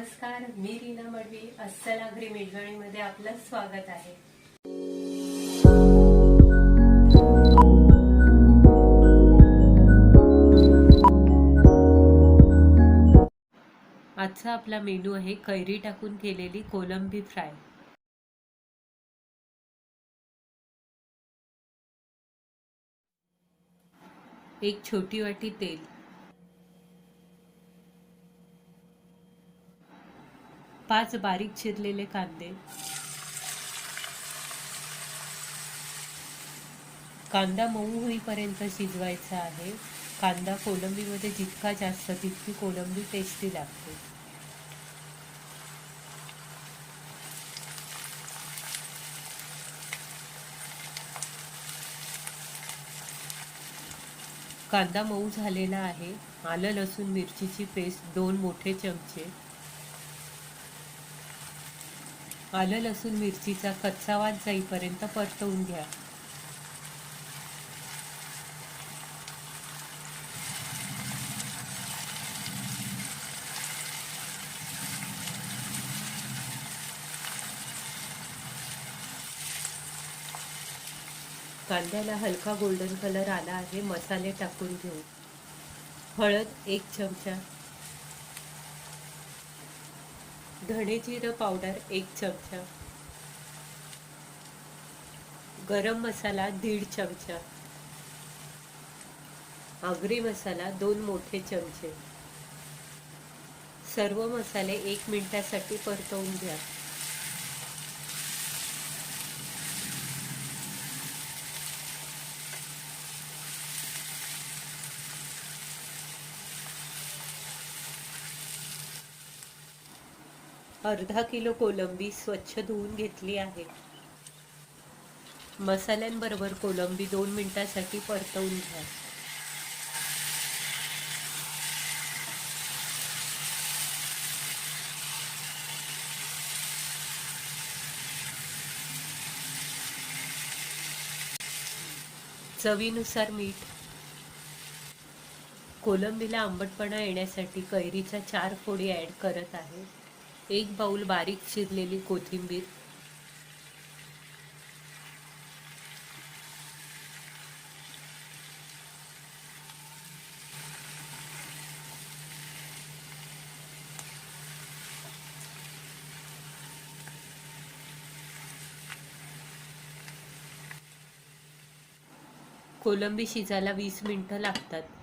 नमस्कार मी रीना मडवी अस्सल आगरी मेजवानीमध्ये आपलं स्वागत आहे. आजचा आपला मेनू आहे कैरी टाकून केलेली कोलंबी फ्राय. एक छोटी वाटी तेल. पाच बारीक चिरलेले कांदे. कांदा मऊ होईपर्यंत शिजवायचा आहे. कांदा कोलंबीमध्ये जितका जास्त तितकी कोलंबी टेस्टी लागते. कांदा मऊ झालेला आहे. आलं लसूण मिरचीची पेस्ट दोन मोठे चमचे. आलं लसूण मिरचीचा कच्चा वास जाईपर्यंत परतवून घ्या. कांद्याला हलका गोल्डन कलर आला आहे मसाले टाकून घेऊ. हळद एक चमचा. धणे जिरं पावडर एक चमचा. गरम मसाला दीड चमचा. आगरी मसाला दोन मोठे चमचे. सर्व मसाले एक मिनिटासाठी परतवून घ्या. अर्धा किलो कोलंबी स्वच्छ धुवून घेतली आहे. मसाल्यांबरोबर कोलंबी दोन मिनिटासाठी परतवून घ्या. चवीनुसार मीठ. कोलंबीला आंबटपणा येण्यासाठी कैरीच्या चार फोडी ॲड करत आहे. एक बाउल बारीक चिरलेली कोथिंबीर. कोलंबी शिजायला वीस मिनिटं लागतात.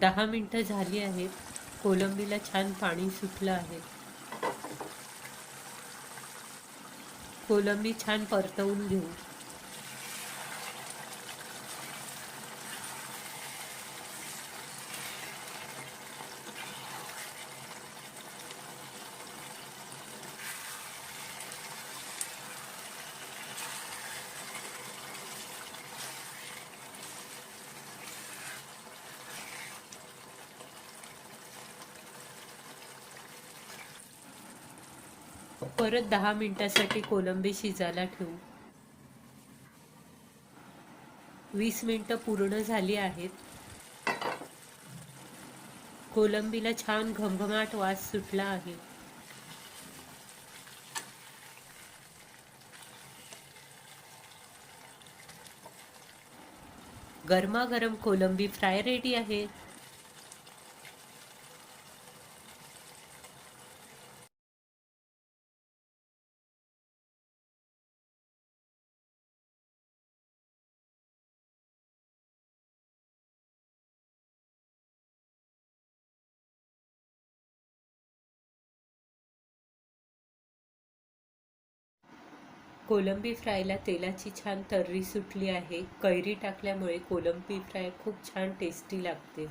दहा मिनटं झाली आहेत. कोलंबीला छान पाणी सुटलं आहे. कोलंबी छान परतवून घेऊ. परत दहा मिनिटासाठी कोलंबी शिजायला ठेवू. वीस मिनिटं पूर्ण झाली आहेत. कोलंबीला छान घमघमाट वास सुटला आहे. गरमागरम कोलंबी फ्राय रेडी आहे. कोलंबी फ्रायला तेलाची छान तर्री सुटली आहे. कैरी टाकल्यामुळे कोलंबी फ्राय खूप छान टेस्टी लागते.